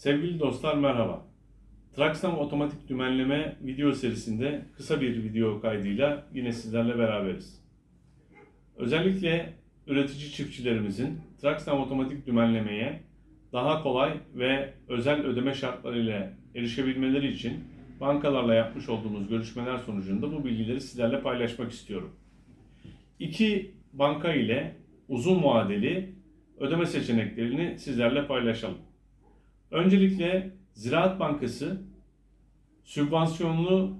Sevgili dostlar merhaba. Traxxam otomatik dümenleme video serisinde kısa bir video kaydıyla yine sizlerle beraberiz. Özellikle üretici çiftçilerimizin Traxxam otomatik dümenlemeye daha kolay ve özel ödeme şartlarıyla erişebilmeleri için bankalarla yapmış olduğumuz görüşmeler sonucunda bu bilgileri sizlerle paylaşmak istiyorum. İki banka ile uzun vadeli ödeme seçeneklerini sizlerle paylaşalım. Öncelikle Ziraat Bankası sübvansiyonlu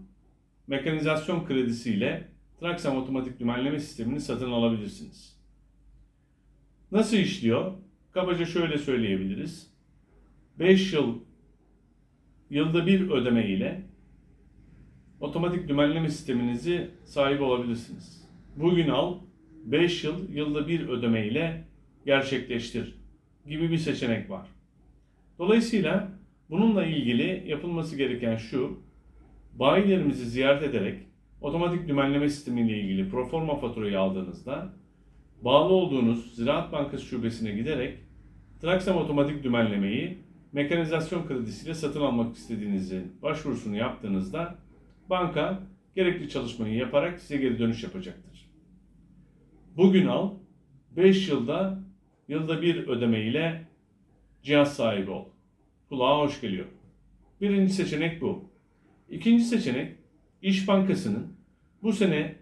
mekanizasyon kredisiyle Traksam otomatik dümenleme sistemini satın alabilirsiniz. Nasıl işliyor? Kabaca şöyle söyleyebiliriz. 5 yıl yılda bir ödeme ile otomatik dümenleme sisteminizi sahip olabilirsiniz. Bugün al, 5 yıl yılda bir ödeme ile gerçekleştir gibi bir seçenek var. Dolayısıyla bununla ilgili yapılması gereken şu, bayilerimizi ziyaret ederek otomatik dümenleme sistemi ile ilgili proforma faturayı aldığınızda bağlı olduğunuz Ziraat Bankası şubesine giderek Traksam otomatik dümenlemeyi mekanizasyon kredisiyle satın almak istediğinizin başvurusunu yaptığınızda banka gerekli çalışmayı yaparak size geri dönüş yapacaktır. Bugün al, 5 yılda yılda bir ödeme ile cihaz sahibi ol. Kulağa hoş geliyor. Birinci seçenek bu. İkinci seçenek İş Bankası'nın bu sene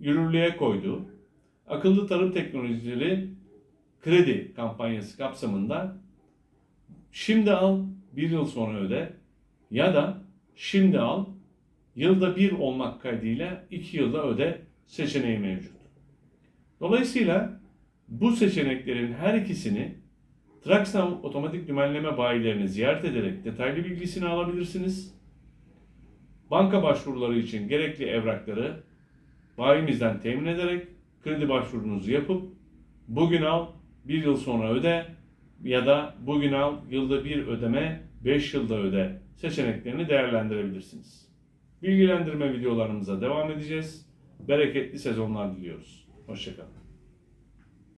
yürürlüğe koyduğu akıllı tarım teknolojileri kredi kampanyası kapsamında şimdi al bir yıl sonra öde ya da şimdi al yılda bir olmak kaydıyla iki yılda öde seçeneği mevcut. Dolayısıyla bu seçeneklerin her ikisini Traxxam otomatik dümenleme bayilerini ziyaret ederek detaylı bilgisini alabilirsiniz. Banka başvuruları için gerekli evrakları bayimizden temin ederek kredi başvurunuzu yapıp bugün al bir yıl sonra öde ya da bugün al yılda bir ödeme 5 yılda öde seçeneklerini değerlendirebilirsiniz. Bilgilendirme videolarımıza devam edeceğiz. Bereketli sezonlar diliyoruz. Hoşçakalın.